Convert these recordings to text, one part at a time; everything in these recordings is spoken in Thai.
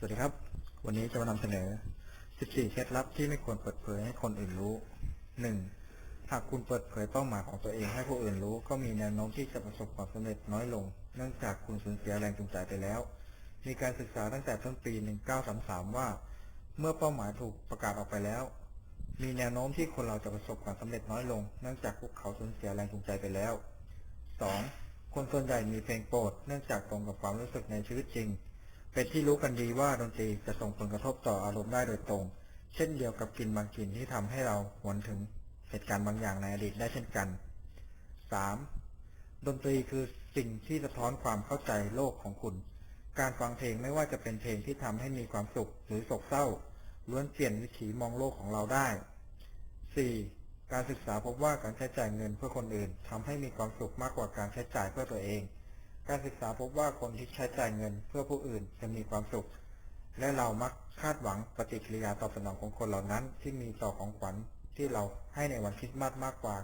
สวัสดีครับ วันนี้จะมานำเสนอ 14 เคล็ดลับที่ไม่ควรเปิดเผยให้คนอื่นรู้ 1. หากคุณเปิดเผยเป้าหมายของตัวเองให้ผู้อื่นรู้ ก็มีแนวโน้มที่จะประสบความสำเร็จน้อยลง เนื่องจากคุณสูญเสียแรงจูงใจไปแล้ว มีการศึกษาตั้งแต่ต้นปี 1933 ว่า เมื่อเป้าหมายถูกประกาศออกไปแล้ว มีแนวโน้มที่คนเราจะประสบความสำเร็จน้อยลง เนื่องจากพวกเขาสูญเสียแรงจูงใจไปแล้ว 2. คนส่วนใหญ่มีเพลงโปรด เนื่องจากตรงกับความรู้สึกในชีวิตจริง เป็นที่รู้กันดีว่าดนตรีจะส่งผลกระทบต่ออารมณ์ได้โดยตรง เช่นเดียวกับกลิ่นบางกลิ่นที่ทำให้เราหวนถึงเหตุการณ์บางอย่างในอดีตได้เช่นกัน 3. ดนตรีคือสิ่งที่สะท้อนความเข้าใจโลกของคุณ การฟังเพลงไม่ว่าจะเป็นเพลงที่ทำให้มีความสุขหรือโศกเศร้า ล้วนเปลี่ยนวิถีมองโลกของเราได้ 4. การศึกษาพบว่าการใช้จ่ายเงินเพื่อคนอื่นทำให้มีความสุขมากกว่าการใช้จ่ายเพื่อตัวเอง การศึกษาพบว่าคนที่ใช้จ่ายเงินเพื่อผู้อื่นจะมีความสุข และเรามักคาดหวังปฏิกิริยาตอบสนองของคนเหล่านั้น ที่มีต่อของขวัญที่เราให้ในวันคริสต์มาสมากกว่า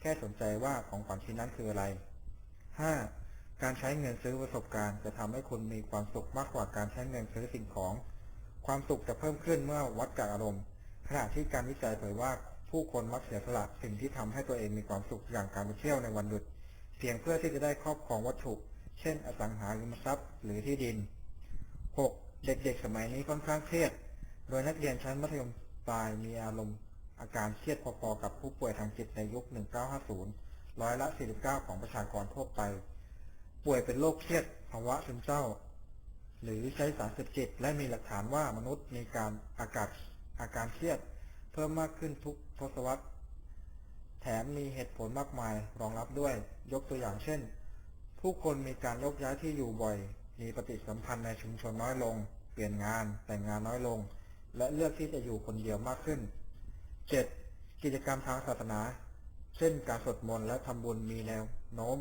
แค่สนใจว่าของขวัญชิ้นนั้นคืออะไร 5. การใช้เงินซื้อประสบการณ์จะทำให้คุณมีความสุขมากกว่าการใช้เงินซื้อสิ่งของ ความสุขจะเพิ่มขึ้นเมื่อวัดจากอารมณ์ขณะที่การวิจัยเผยว่าผู้คนมักเสียสละสิ่งที่ทำให้ตัวเองมีความสุขอย่างการไปเที่ยวในวันหยุดเพียงเพื่อที่จะได้ครอบครองวัตถุ เช่นอสังหาริมทรัพย์ หรือที่ดิน 6. เด็กๆ สมัยนี้ค่อนข้างเครียด โดยนักเรียนชั้นมัธยมปลายมีอารมณ์ อาการเครียดพอๆกับผู้ป่วยทางจิตในยุค 1950 ร้อยละ 49 ของประชากรทั่วไป ป่วยเป็นโรคเครียดภาวะซึมเศร้า หรือใช้สารเสพติดและมีหลักฐานว่ามนุษย์มีการอากาศอาการเครียด เพิ่มมากขึ้นทุกทศวรรษ แถมมีเหตุผลมากมายรองรับด้วย ยกตัวอย่างเช่น ผู้คนมีการยกย้ายที่อยู่บ่อย มีปฏิสัมพันธ์ในชุมชนน้อยลง เปลี่ยนงานแต่งงานน้อยลง และเลือกที่จะอยู่คนเดียวมากขึ้น 7. กิจกรรมทางศาสนา เช่น การสวดมนต์และทำบุญมีแนวโน้ม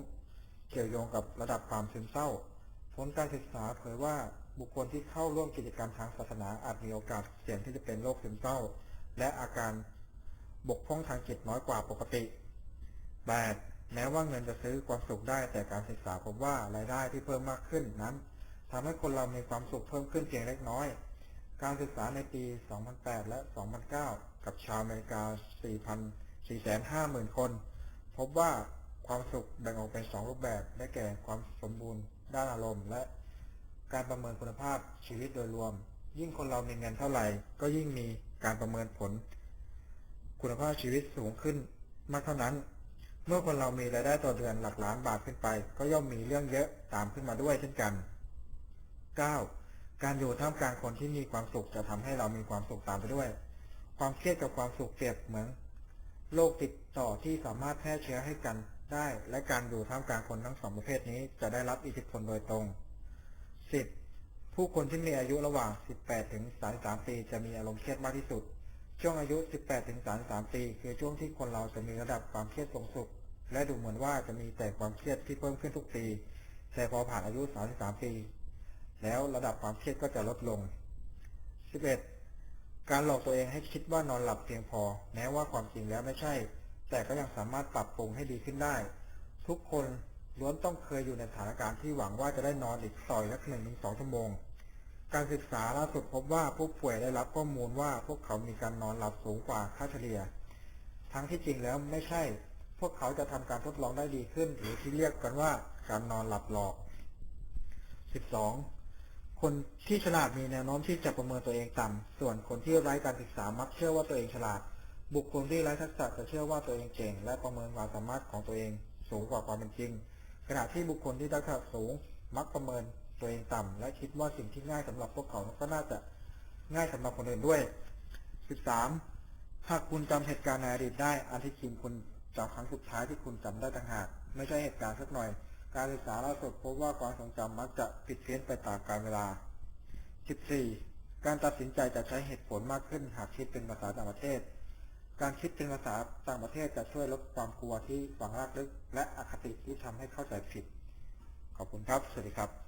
เกี่ยวโยงกับระดับความซึมเศร้า ผลการศึกษาเผยว่าบุคคลที่เข้าร่วมกิจกรรมทางศาสนาอาจมีโอกาสเสี่ยงที่จะเป็นโรคซึมเศร้า และอาการบกพร่องทางจิตน้อยกว่าปกติ 8. แม้ว่าเงินจะซื้อความสุขได้แต่การศึกษาพบว่ารายได้ที่เพิ่มมากขึ้นนั้นทำให้คนเรามีความสุขเพิ่มขึ้นเพียงเล็กน้อย การศึกษาในปี 2008 และ 2009 กับชาวอเมริกา 4,450,000 คน พบว่าความสุขแบ่งออกเป็น 2 รูปแบบ ได้แก่ความสมบูรณ์ ด้านอารมณ์ และการประเมินคุณภาพชีวิตโดยรวม ยิ่งคนเรามีเงินเท่าไหร่ ก็ยิ่งมีการประเมินผล คุณภาพชีวิตสูงขึ้นมากเท่านั้น เมื่อคนเรามีรายได้ต่อเดือนหลักล้านบาทขึ้นไป ก็ย่อมมีเรื่องเยอะตามขึ้นมาด้วยเช่นกัน 9. การอยู่ท่ามกลางคนที่มีความสุขจะทำให้เรามีความสุขตามไปด้วย ความเครียดกับความสุขเปรียบเหมือนโรคติดต่อที่สามารถแพร่เชื้อให้กันได้ และการอยู่ท่ามกลางคนทั้งสองประเภทนี้จะได้รับอิทธิพลโดยตรง 10. ผู้คนที่มีอายุระหว่าง 18 ถึง 33 ปีจะมีอารมณ์เครียดมากที่สุด ช่วงอายุ 18ถึง33 ปี คือช่วงที่คนเราจะมีระดับความเครียดสูงสุด และดูเหมือนว่าจะมีแต่ความเครียดที่เพิ่มขึ้นทุกปี แต่พอผ่านอายุ 33 ปี แล้วระดับความเครียดก็จะลดลง 11. การหลอกตัวเองให้คิดว่านอนหลับเพียงพอ แม้ว่าความจริงแล้วไม่ใช่ แต่ก็ยังสามารถปรับปรุงให้ดีขึ้นได้ ทุกคนล้วนต้องเคยอยู่ในสถานการณ์ที่หวังว่าจะได้นอนอีกต่อยสักหนึ่งถึงสองชั่วโมง การศึกษาล่าสุดพบว่าผู้ป่วยได้รับข้อมูลว่าพวกเขามีการนอนหลับสูงกว่าค่าเฉลี่ย ทั้งที่จริงแล้วไม่ใช่ พวกเขาจะทำการทดลองได้ดีขึ้น หรือที่เรียกกันว่าการนอนหลับหลอก 12. คนที่ฉลาดมีแนวโน้มที่จะประเมินตัวเองต่ำส่วนคนที่ไร้การศึกษามักเชื่อว่าตัวเองฉลาด บุคคลที่ไร้ทักษะจะเชื่อว่าตัวเองเก่ง และประเมินความสามารถของตัวเองสูงกว่าความเป็นจริง ขณะที่บุคคลที่ทักษะสูงมักประเมิน ตัวเองต่ำและคิดว่าสิ่งที่ง่ายสำหรับพวกเขาก็น่าจะง่ายสำหรับคนอื่นด้วย 13. หากคุณจำเหตุการณ์ในอดีตได้ อันที่จริงคุณจำครั้งสุดท้ายที่คุณจำได้ต่างหาก ไม่ใช่เหตุการณ์สักหน่อย การศึกษาล่าสุดพบว่าความทรงจำมักจะผิดเพี้ยนไปตามกาลเวลา 14. การตัดสินใจจะใช้เหตุผลมากขึ้นหากคิดเป็นภาษาต่างประเทศ การคิดเป็นภาษาต่างประเทศจะช่วยลดความกลัวที่ฝังรากลึก และอคติที่ทำให้เข้าใจผิด ขอบคุณครับ สวัสดีครับ